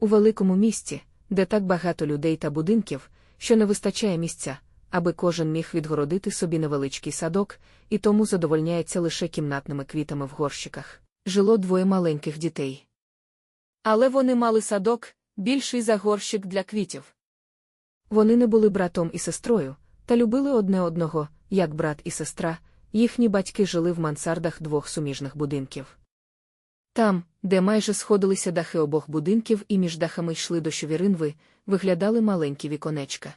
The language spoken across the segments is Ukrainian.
У великому місті, де так багато людей та будинків, що не вистачає місця, аби кожен міг відгородити собі невеличкий садок, і тому задовольняється лише кімнатними квітами в горщиках, жило двоє маленьких дітей. Але вони мали садок, більший за горщик для квітів. Вони не були братом і сестрою, та любили одне одного, як брат і сестра, їхні батьки жили в мансардах двох суміжних будинків. Там, де майже сходилися дахи обох будинків і між дахами йшли дощові ринви, виглядали маленькі віконечка.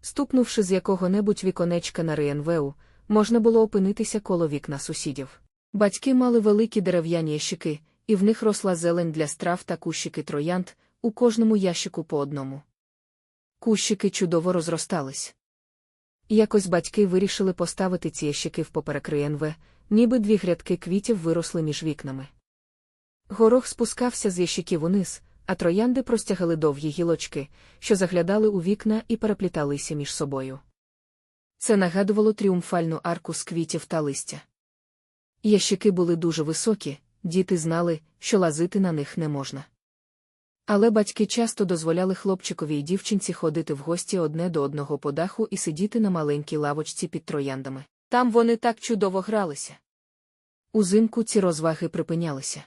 Ступнувши з якого-небудь віконечка на РНВУ, можна було опинитися коло вікна сусідів. Батьки мали великі дерев'яні ящики, і в них росла зелень для страв та кущики троянд, у кожному ящику по одному. Кущики чудово розростались. Якось батьки вирішили поставити ці ящики впоперек РНВ, ніби дві грядки квітів виросли між вікнами. Горох спускався з ящиків униз, а троянди простягали довгі гілочки, що заглядали у вікна і перепліталися між собою. Це нагадувало тріумфальну арку з квітів та листя. Ящики були дуже високі, діти знали, що лазити на них не можна. Але батьки часто дозволяли хлопчикові й дівчинці ходити в гості одне до одного по даху і сидіти на маленькій лавочці під трояндами. Там вони так чудово гралися. Узимку ці розваги припинялися.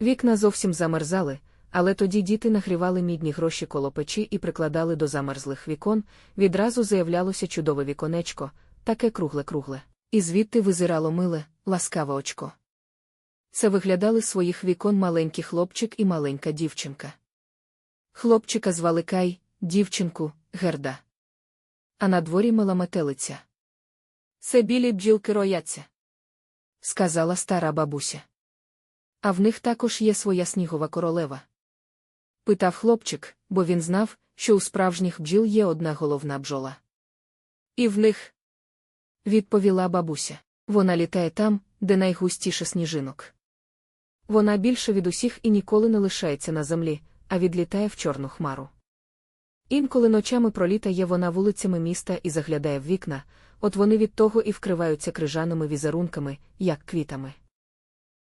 Вікна зовсім замерзали, але тоді діти нагрівали мідні гроші коло печі і прикладали до замерзлих вікон, відразу заявлялося чудове віконечко, таке кругле-кругле. І звідти визирало миле, ласкаве очко. Це виглядали своїх вікон маленький хлопчик і маленька дівчинка. Хлопчика звали Кай, дівчинку Герда. А на дворі мила метелиця. Це білі бджілки рояться, сказала стара бабуся. А в них також є своя снігова королева. Питав хлопчик, бо він знав, що у справжніх бджіл є одна головна бджола. І в них, відповіла бабуся, вона літає там, де найгустіше сніжинок. Вона більше від усіх і ніколи не лишається на землі, а відлітає в чорну хмару. Інколи ночами пролітає вона вулицями міста і заглядає в вікна, от вони від того і вкриваються крижаними візерунками, як квітами.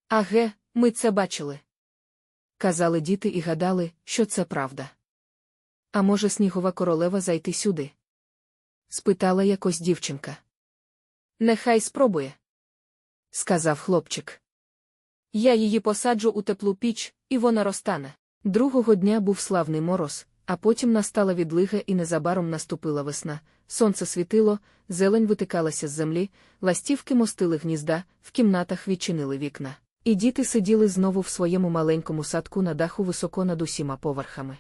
Аге, ми це бачили. Казали діти і гадали, що це правда. А може, снігова королева зайти сюди? спитала якось дівчинка. Нехай спробує, сказав хлопчик. Я її посаджу у теплу піч, і вона розтане. Другого дня був славний мороз, а потім настала відлига і незабаром наступила весна. Сонце світило, зелень витикалася з землі, ластівки мостили гнізда, в кімнатах відчинили вікна. І діти сиділи знову в своєму маленькому садку на даху високо над усіма поверхами.